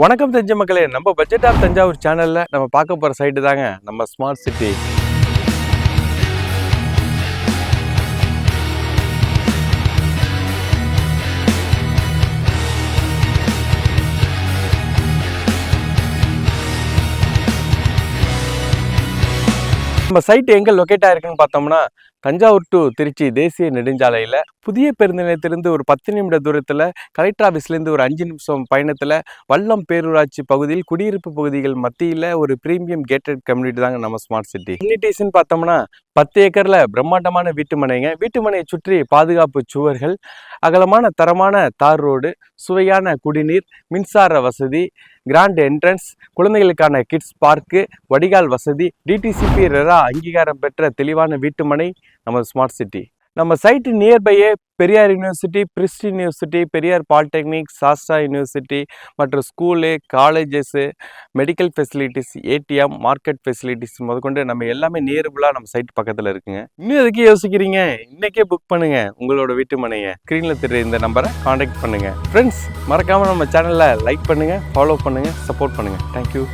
வணக்கம் தெரிஞ்ச மக்களே. நம்ம பட்ஜெட் ஆஃப் தஞ்சாவூர் சேனலில் நம்ம பார்க்க போகிற சைட்டு தாங்க நம்ம ஸ்மார்ட் சிட்டி நம்ம சைட் எங்கே லொக்கேட் ஆயிருக்குன்னு பார்த்தோம்னா தஞ்சாவூர் டு திருச்சி தேசிய நெடுஞ்சாலையில் புதிய பேருந்து நிலையத்திலிருந்து ஒரு பத்து நிமிட தூரத்தில் கலெக்டர் ஆஃபீஸ்லேருந்து ஒரு அஞ்சு நிமிஷம் பயணத்தில் வல்லம் பேரூராட்சி பகுதியில் குடியிருப்பு பகுதிகள் மத்தியில் ஒரு பிரீமியம் கேட்டட் கம்யூனிட்டி தாங்க நம்ம ஸ்மார்ட் சிட்டி கம்யூனிட்டிஸ்ன்னு பார்த்தோம்னா பத்து ஏக்கரில் பிரம்மாண்டமான வீட்டு மனைங்க. வீட்டு மனையை சுற்றி பாதுகாப்பு சுவர்கள் அகலமான தரமான தார் ரோடு சுவையான குடிநீர் மின்சார வசதி கிராண்ட் என்ட்ரன்ஸ் குழந்தைகளுக்கான கிட்ஸ் பார்க்கு வடிகால் வசதி டிடிசிபி ரெரா அங்கீகாரம் பெற்ற தெளிவான வீட்டுமனை நம்ம ஸ்மார்ட் சிட்டி நம்ம site நியர்பையே Periyar university Prist university Periyar polytechnic Sastra university மற்றும் school colleges medical facilities ATM market facilities முதற்கொண்டு நம்ம எல்லாமே நியர்புல்லாக நம்ம சைட் பக்கத்தில் இருக்குங்க. இன்னும் எதுக்கு யோசிக்கிறீங்க? இன்னைக்கே புக் பண்ணுங்க. உங்களோட வீட்டு மனையை. ஸ்க்ரீனில் தெரிய இந்த நம்பரை காண்டாக்ட் பண்ணுங்கள் ஃப்ரெண்ட்ஸ் மறக்காமல் நம்ம சேனலில் லைக் பண்ணுங்கள் ஃபாலோ பண்ணுங்கள் சப்போர்ட் பண்ணுங்கள் தேங்க்யூ